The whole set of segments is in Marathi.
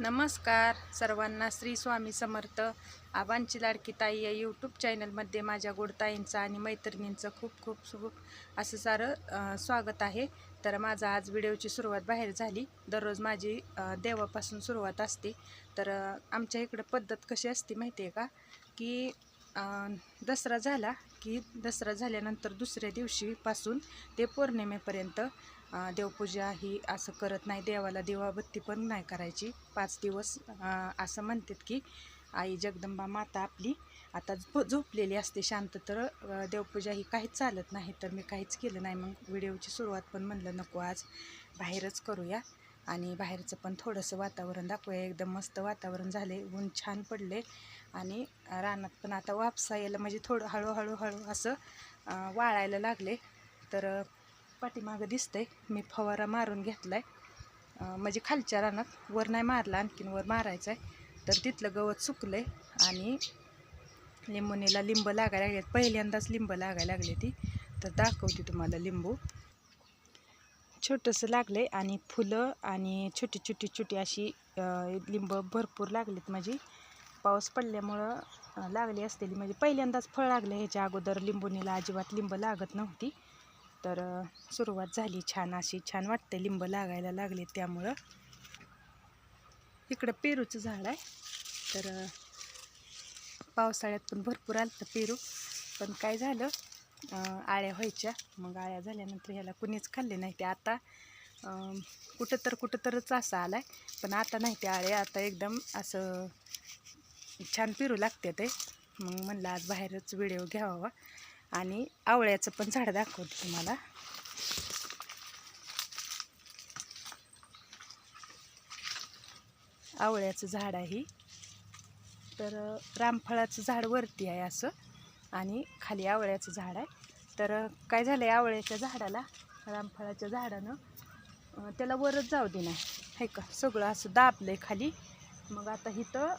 नमस्कार सर्वांना श्री स्वामी समर्थ. आबांची लाडकी ताई या यूट्यूब चॅनलमध्ये माझ्या गोडताईंचं आणि मैत्रिणींचं खूप खूप खूप असं सारं स्वागत आहे. तर माझा आज व्हिडिओची सुरुवात बाहेर झाली. दररोज माझी देवापासून सुरुवात असते. तर आमच्या इकडं पद्धत कशी असते माहिती आहे का की दसरा झाला की दसरा झाल्यानंतर दुसऱ्या दिवशीपासून ते पौर्णिमेपर्यंत देवपूजा ही असं करत नाही देवाला दिवाबत्ती पण नाही करायची. पाच दिवस असं म्हणतात की आई जगदंबा माता आपली आता झोपलेली असते शांत तर देवपूजा ही काहीच चालत नाही तर मी काहीच केलं नाही. मग व्हिडिओची सुरुवात पण म्हणलं नको आज बाहेरच करूया. आणि बाहेरचं पण थोडंसं वातावरण दाखवूया. एकदम मस्त वातावरण झाले ऊन छान पडले आणि रानात पण आता वापसा यायला म्हणजे थोडं हळूहळू हळू असं वाळायला लागले. तर पाठीमागं दिसतंय. मी फवारा मारून घेतलाय. आहे म्हणजे खालच्या रानात वर नाही मारला आणखीन वर मारायचं आहे तर तिथलं गवत सुकलंय आणि लिंबुनीला लिंब लागायला लागले पहिल्यांदाच लिंब लागायला लागले ती. तर दाखवते तुम्हाला लिंबू. छोटंसं लागले आणि फुलं आणि छोटी छोटी छोटी अशी लिंब भरपूर लागलीत माझी. पाऊस पडल्यामुळं लागली असलेली. म्हणजे पहिल्यांदाच फळ लागले ह्याच्या अगोदर लिंबुनीला. अजिबात लिंब लागत नव्हती. तर सुरुवात झाली छान अशी छान वाटते लिंब लागायला लागले त्यामुळं. इकडं पेरूचं झाड आहे. तर पावसाळ्यात पण भरपूर आलं पेरू. पण काय झालं आळ्या व्हायच्या. मग आळ्या झाल्यानंतर ह्याला कुणीच खाल्ले नाही. ते आता कुठं तर कुठं तरच असं आहे पण आता नाही ते आळे आता एकदम असं छान पेरू लागते ते मग म्हणलं आज बाहेरच व्हिडिओ घ्यावा. आणि आवळ्याचं पण झाड दाखवते तुम्हाला. आवळ्याचं झाड आहे. तर रामफळाचं झाड वरती आहे असं आणि खाली आवळ्याचं झाड आहे. तर काय झालं आहे आवळ्याच्या झाडाला रामफळाच्या झाडानं त्याला वरच जाऊ दे नाही आहे का? सगळं असं दाबलं आहे खाली. मग आता इथं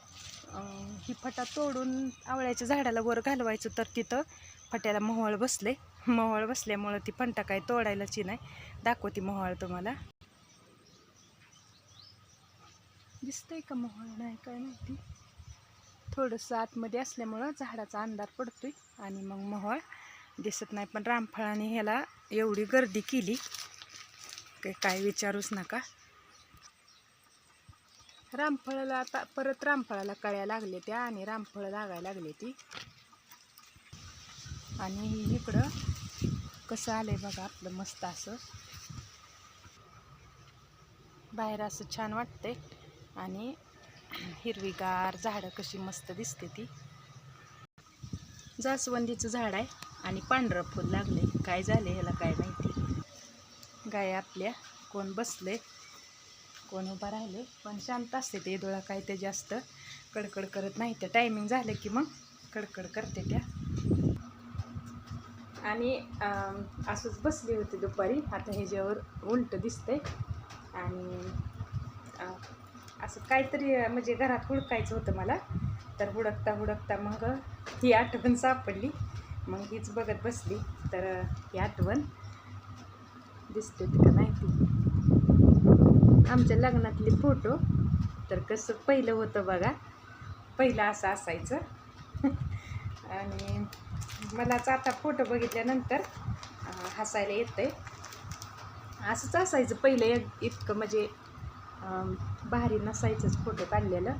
ही फटा तोडून आवळ्याच्या झाडाला वर घालवायचं तर तिथं फट्याला मोहळ बसले. मोहळ बसल्यामुळं ती फंटा काय तोडायलाची नाही. दाखवते मोहळ तुम्हाला. दिसतंय का मोहळ? नाही काय माहिती. थोडंसं आतमध्ये असल्यामुळं झाडाचा अंधार पडतोय आणि मग मोहळ दिसत नाही. पण रामफळाने ह्याला एवढी गर्दी केली. काय विचारूच नका. रामफळाला आता परत रामफळाला कळ्या लागले त्या आणि रामफळ लागायला लागले ती. आणि इकडं कसं आलंय बघा आपलं मस्त असं. बाहेर असं छान वाटतंय. आणि हिरवीगार झाडं कशी मस्त दिसते ती. जास्वंदीचं झाड आहे आणि पांढरं फूल लागले काय झाले ह्याला काय माहिती. गाय आपल्या कोण बसले कोण उभा राहिले पण शांत असते ते डोळा काय ते जास्त कडकड करत नाही. त्या टायमिंग झालं की मग कडकड करते त्या. आणि असंच बसली होती दुपारी. आता ह्याच्यावर उलट दिसतंय. आणि असं काहीतरी म्हणजे घरात हुडकायचं होतं मला. तर हुडकता हुडकता मग ही आठवण सापडली. मग हीच बघत बसली. तर ही आठवण दिसते का नाही ती? आमच्या लग्नातले फोटो. तर कसं पहिलं होतं बघा. पहिलं असं असायचं. आणि मलाच आता फोटो बघितल्यानंतर हसायला येतं आहे असंच असायचं पहिलं एक इतकं म्हणजे भारी नसायचंच फोटो काढलेलं.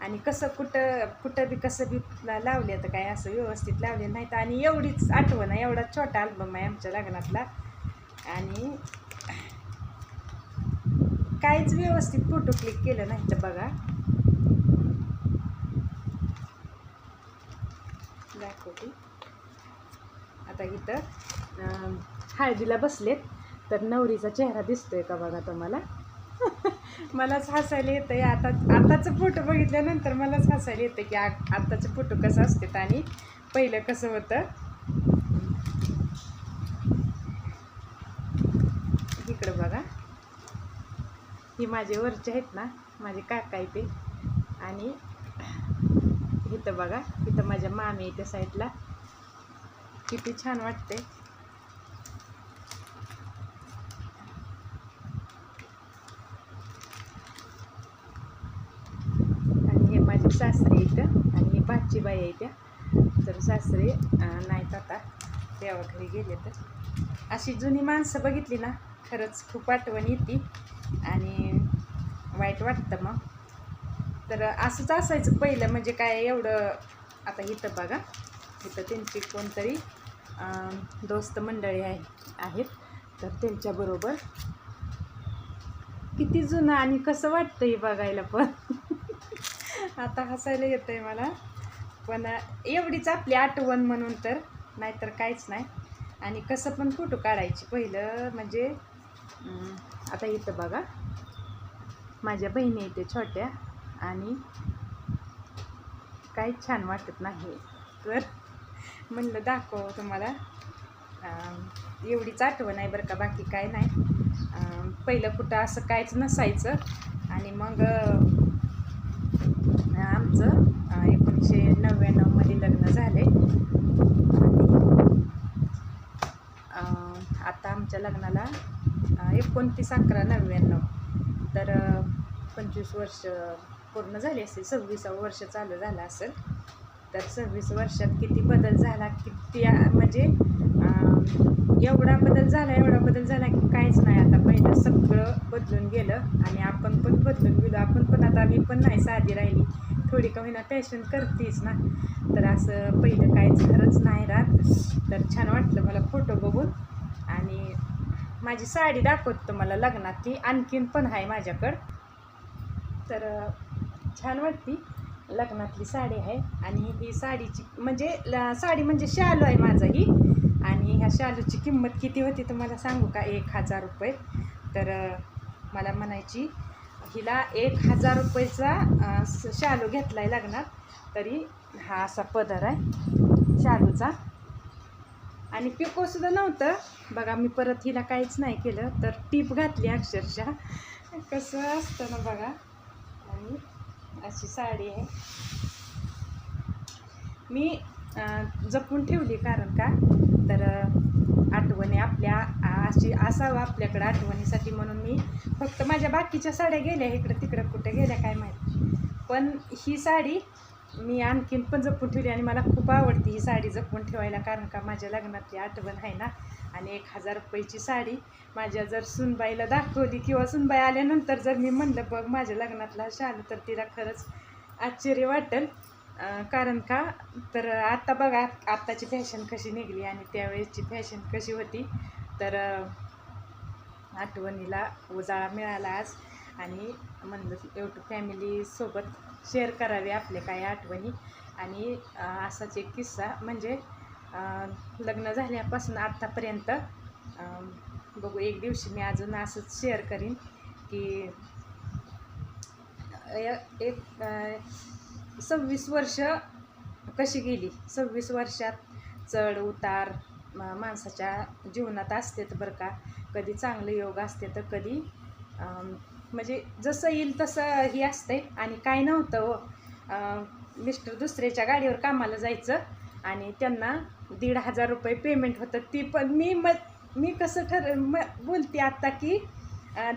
आणि कसं कुठं कुठं बी कसं बी ला- लावले तर काय असं व्यवस्थित लावले नाहीत. आणि एवढीच आठवण आहे एवढा छोटा अल्बम आहे आमच्या लग्नातला. आणि काहीच व्यवस्थित फोटो क्लिक केलं नाही तर बघा. दाखवते. आता इथं हळदीला बसलेत तर नवरीचा चेहरा दिसतोय का बघा तुम्हाला? मलाच हसायला येतं आहे आता आताचं फोटो बघितल्यानंतर मलाच हसायला येतं की आ- आत्ताचं फोटो कसं असतात आणि पहिलं कसं होतं इकडं बघा ही माझे वरचे आहेत ना माझे काका आहे ते. आणि इथं बघा इथं माझ्या मामी आहे त्या साईडला. किती छान वाटते आणि हे माझ्या सासरे इथं आणि भाची बाई आहे त्या. तर सासरे नाहीत आता. देवाघरी गेले तर. अशी जुनी माणसं बघितली ना खरंच खूप आठवण येते. आणि वाईट वाटतं मग. तर असंच असायचं पहिलं म्हणजे काय एवढं आता इथं बघा इथं त्यांची कोणतरी दोस्त मंडळी आहे आहेत. तर त्यांच्याबरोबर किती जुनं आणि कसं वाटतं हे बघायला पण. आता हसायला येतं आहे मला. पण एवढीच आपली आठवण म्हणून तर नाहीतर काहीच नाही. आणि कसं पण फोटो काढायची पहिलं म्हणजे आता इथं बघा. माझ्या बहिणी इथे छोट्या आणि काही छान वाटत नाही. तर म्हणलं दाखव तुम्हाला. एवढीच आठवण आहे बरं का बाकी काय नाही. पहिलं कुठं असं काहीच नसायचं. आणि मग आमचं एकोणीसशे नव्याण्णवमध्ये लग्न झाले आता आमच्या लग्नाला एकोणतीस अकरा नव्याण्णव. तर पंचवीस वर्ष पूर्ण झाली असेल सव्वीसावं वर्ष चालू झालं असेल तर सव्वीस वर्षात किती बदल झाला किती म्हणजे एवढा बदल झाला एवढा बदल झाला की काहीच नाही. आता पहिलं सगळं बदलून गेलं आणि आपण पण बदलून गेलो. आपण पण आता मी पण नाही साधी राहिली. थोडी का होईना पॅशन करतेच ना. तर असं पहिलं काहीच खरंच नाही राहत. तर छान वाटलं मला फोटो बघून. आणि माझी साडी दाखवत तुम्हाला लग्नातली आणखीन पण आहे माझ्याकडं. तर छान वाटती लग्नातली साडी आहे आणि ही साडीची म्हणजे ल- साडी म्हणजे शालू आहे माझा ही आणि ह्या शालूची किंमत किती होती तुम्हाला सांगू का? एक हजार रुपये. तर मला म्हणायची हिला एक हजार रुपयेचा शालू घेतला आहे लग्नात. तरी हा असा पदर आहे शालूचा. आणि पिकोसुद्धा नव्हतं. बघा मी परत हिला काहीच नाही केलं. तर टीप घातली अक्षरशः. कसं असतं ना बघा. आणि अशी साडी आहे. मी जपून ठेवली कारण का? तर आठवणी आपल्या अशी असावं आपल्याकडं आठवणीसाठी म्हणून मी फक्त माझ्या बाकीच्या साड्या गेल्या इकडं तिकडं कुठे गेल्या काय माहीत. पण ही साडी मी आणखीन पण जपून ठेवली आणि मला खूप आवडती ही साडी जपून ठेवायला कारण का माझ्या लग्नातली आठवण आहे ना. आणि एक हजार रुपयाची साडी माझ्या जर सुनबाईला दाखवली किंवा सुनबाई आल्यानंतर जर मी म्हणलं बघ माझ्या लग्नातला शाल तर तिला खरंच आश्चर्य वाटेल. कारण का? तर आत्ता बघा आत्ताची फॅशन कशी निघली आणि त्यावेळेसची फॅशन कशी होती. तर आठवणीला उजाळा मिळाला आज. आणि म्हणलं एवढं फॅमिलीसोबत शेअर करावे आपले काही आठवणी. आणि असाच एक किस्सा म्हणजे लग्न झाल्यापासून आत्तापर्यंत बघू एक दिवशी मी अजून असंच शेअर करीन की एक सव्वीस वर्ष कशी गेली? सव्वीस वर्षात चढ उतार माणसाच्या जीवनात असते तर बरं का. कधी चांगले योग असते तर कधी म्हणजे जसं येईल तसं ही असते आणि काय नव्हतं हो मिस्टर दुसऱ्याच्या गाडीवर कामाला जायचं आणि त्यांना दीड हजार रुपये पेमेंट होतं. ती पण मी म मी कसं ठर म बोलते आत्ता की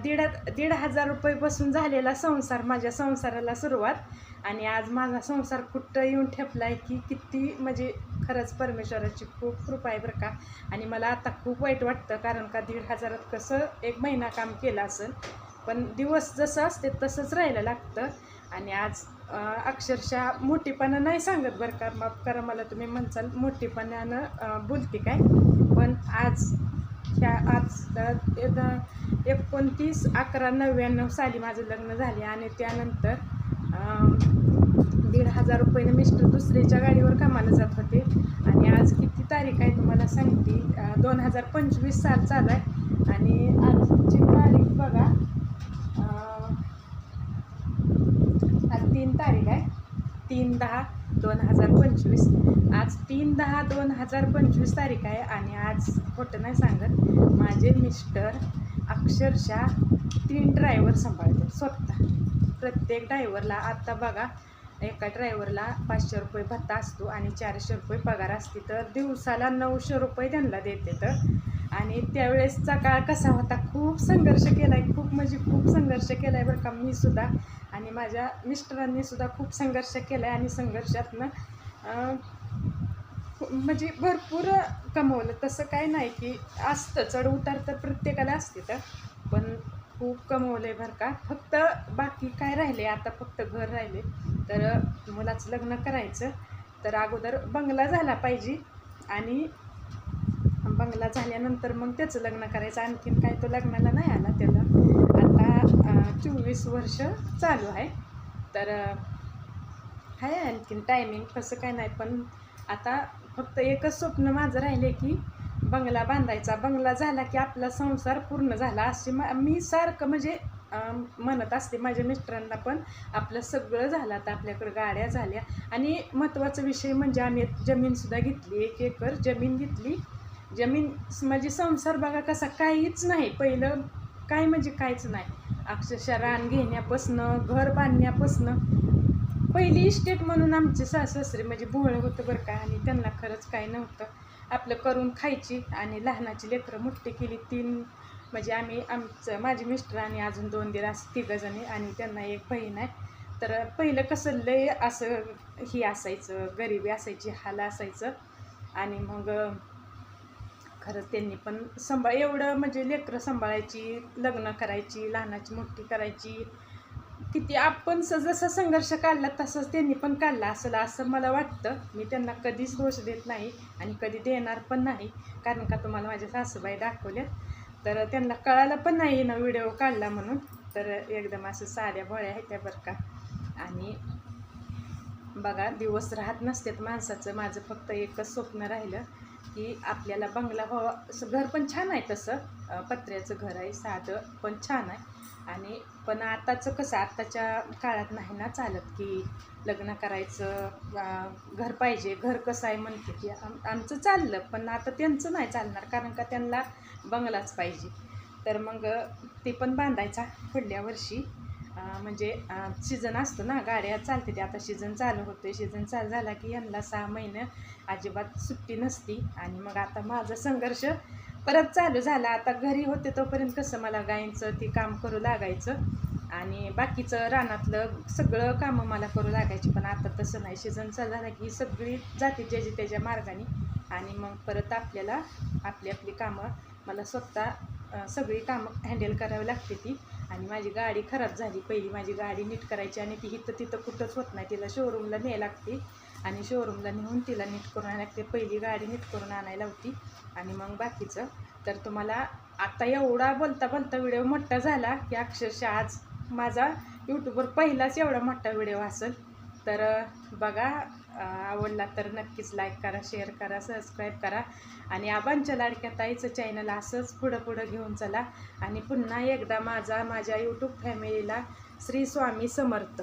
दीड दीड हजार रुपयेपासून झालेला संसार माझ्या संसाराला सुरुवात. आणि आज माझा संसार कुठं येऊन ठेपला आहे की किती म्हणजे खरंच परमेश्वराची खूप कृपा आहे बरं का. आणि मला आता खूप वाईट वाटतं कारण का दीड हजारात कसं एक महिना काम केलं असेल पण दिवस जसं असते तसंच राहायला लागतं. आणि आज अक्षरशः मोठीपणा नाही सांगत बरं का माफ करा मला तुम्ही म्हणसाल मोठीपणानं बोलते काय. पण आज ह्या आज एकोणतीस अकरा नव्याण्णव साली माझं लग्न झाले आणि त्यानंतर दीड हजार रुपयाने मिस्टर दुसऱ्याच्या गाडीवर कामाला जात होते. आणि आज किती तारीख आहे तुम्हाला सांगते दोन हजार पंचवीस साल चालू आहे. आणि आजची तारीख बघा अ, आज तीन तारीख आहे तीन दहा दोन हजार पंचवीस. आज तीन दहा दोन हजार पंचवीस तारीख आहे आणि आज खोटं नाही सांगत माझे मिस्टर अक्षरशः तीन ड्रायव्हर सांभाळते स्वतः. प्रत्येक ड्रायव्हरला आत्ता बघा एका ड्रायव्हरला पाचशे रुपये भत्ता असतो आणि चारशे रुपये पगार असते. तर दिवसाला नऊशे रुपये त्यांना देते तर आणि त्यावेळेसचा काळ कसा होता खूप संघर्ष केला आहे खूप म्हणजे खूप संघर्ष केला आहे बरं का मी सुद्धा. आणि माझ्या मिस्टरांनीसुद्धा खूप संघर्ष केला आहे आणि संघर्षातनं म्हणजे भरपूर कमवलं. तसं काय नाही की असतं चढ उतार तर प्रत्येकाला असते तर पण खूप कमवलं आहे बरं का. फक्त बाकी काय राहिले आता फक्त घर राहिले. तर मुलाचं लग्न करायचं तर अगोदर बंगला झाला पाहिजे. आणि बंगला झाल्यानंतर मग त्याचं लग्न करायचं. आणखीन काय तो लग्नाला नाही आला त्याला. आता चोवीस वर्ष चालू आहे. तर आहे आणखीन टायमिंग कसं काय नाही. पण आता फक्त एकच स्वप्न माझं राहिले की बंगला बांधायचा. बंगला झाला की आपला संसार पूर्ण झाला अशी मा मी सारखं म्हणजे म्हणत असते माझ्या मिस्टरांना पण आपलं सगळं झालं आता. आपल्याकडं गाड्या झाल्या. आणि महत्त्वाचा विषय म्हणजे आम्ही जमीनसुद्धा घेतली. एक एकर जमीन घेतली. जमीन म्हणजे संसार बघा कसा काहीच नाही. पहिलं काय म्हणजे काहीच नाही. अक्षरशः रान घेण्यापासनं घर बांधण्यापासनं. पहिली इस्टेट म्हणून आमचे सासरे म्हणजे भोळं होतं बरं का आणि त्यांना खरंच काही नव्हतं. आपलं करून खायची आणि लहानाची लेकरं मोठी केली तीन. म्हणजे आम्ही आमचं माझे मिस्टर आणि अजून दोन दीर असं तिघंजणी आणि त्यांना एक बहीण आहे. तर पहिलं कसं लय असं ही असायचं गरिबी असायची हाल असायचं. आणि मग खरं त्यांनी पण सांभाळ एवढं म्हणजे लेकरं सांभाळायची लग्न करायची लहानाची मोठी करायची. किती आपण स जसा संघर्ष काढला तसंच त्यांनी पण काढला. असेल असं मला वाटतं. मी त्यांना कधीच दोष देत नाही आणि कधी देणार पण नाही. कारण का तुम्हाला माझ्या सासूबाई दाखवल्यात. तर त्यांना कळालं पण नाही ना व्हिडिओ काढला म्हणून. तर एकदम असं साध्या भोळ्या आहेत त्या बरं का. आणि बघा दिवस राहत नसतात माणसाचं. माझं फक्त एकच स्वप्न राहिलं. की आपल्याला बंगला हवा असं घर पण छान आहे तसं. पत्र्याचं घर आहे साधं पण छान आहे. आणि पण आताचं कसं आत्ताच्या काळात नाही ना चालत की लग्न करायचं घर पाहिजे. घर कसं आहे म्हणते की आम आमचं चाललं पण आता त्यांचं नाही चालणार कारण का त्यांना बंगलाच पाहिजे. तर मग ते पण बांधायचा पुढल्या वर्षी. म्हणजे सीझन असतो ना गाड्या चालते ते आता सीझन चालू होते सीझन चालू झाला की यांना सहा महिने अजिबात सुट्टी नसती. आणि मग आता माझा संघर्ष परत चालू झाला. आता घरी होते तोपर्यंत कसं मला गायचं ती काम करू लागायचं. आणि बाकीचं रानातलं सगळं कामं मला करू लागायची. पण आता तसं नाही. सीझन चालू झाला की सगळी जाते ज्याची त्याच्या मार्गाने. आणि मग परत आपल्याला आपली आपली कामं मला स्वतः सगळी कामं हँडल करावी लागते ती. आणि माझी गाडी खराब झाली. पहिली माझी गाडी नीट करायची आणि ती इथं तिथं कुठंच होत नाही. तिला शोरूमला न्याय लागते आणि शोरूमला नेऊन तिला नीट करून आणायला लागते. पहिली गाडी नीट करून आणायला होती आणि मग बाकीचं. तर तुम्हाला आता एवढा बोलता बोलता व्हिडिओ मोठा झाला की अक्षरशः आज माझा यूट्यूबवर पहिलाच एवढा मोठा व्हिडिओ असेल. तर बघा आवडला तर नक्कीच लाईक करा शेअर करा सबस्क्राईब करा. आणि आबांच्या लाडक्या ताईचं चॅनल असंच पुढं पुढं घेऊन चला. आणि पुन्हा एकदा माझा माझ्या यूट्यूब फॅमिलीला श्री स्वामी समर्थ.